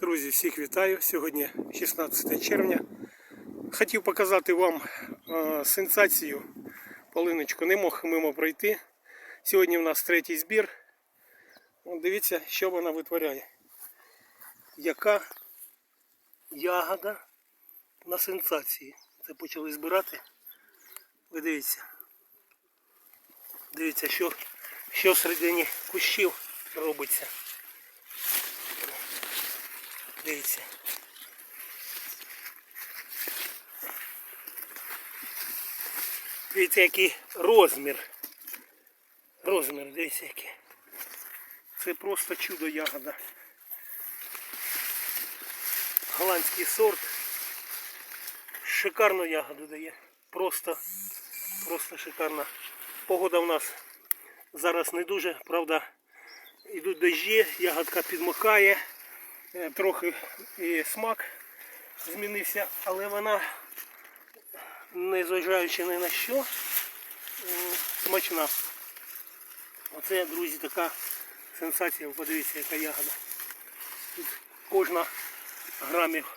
Друзі, всіх вітаю. Сьогодні 16 червня. Хотів показати вам е, сенсацію. Полиночку не мог мимо пройти. Сьогодні в нас третій збір. От дивіться, що вона витворяє. Яка ягода на сенсації. Це почали збирати. Ви дивіться. Дивіться, що, що всередині кущів робиться. Дивіться. Дивіться, який розмір. Розмір, дивіться який. Це просто чудо ягода. Голландський сорт. Шикарну ягоду дає. Просто, просто шикарна. Погода в нас зараз не дуже, правда, йдуть дощі, ягодка підмокає. Е, трохи і смак змінився, але вона, незважаючи ні на що, смачна. Оце, друзі, така сенсація. Подивіться, яка ягода. Тут кожна грамів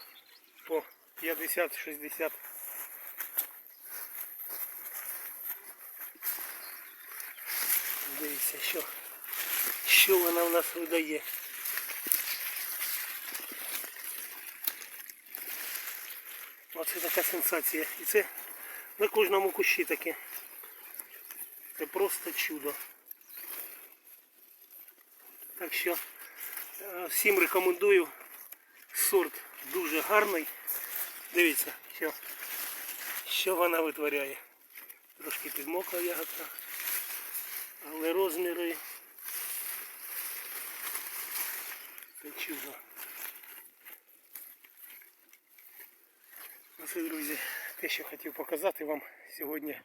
по 50-60. Дивіться, що, що вона в нас видає. Оце така сенсація. І це на кожному кущі таке. Це просто чудо. Так що е, всім рекомендую. Сорт дуже гарний. Дивіться, що, що вона витворяє. Трошки підмокла ягодка. Але розміри. Це чудо. Оце, друзі, те, що хотів показати вам сьогодні.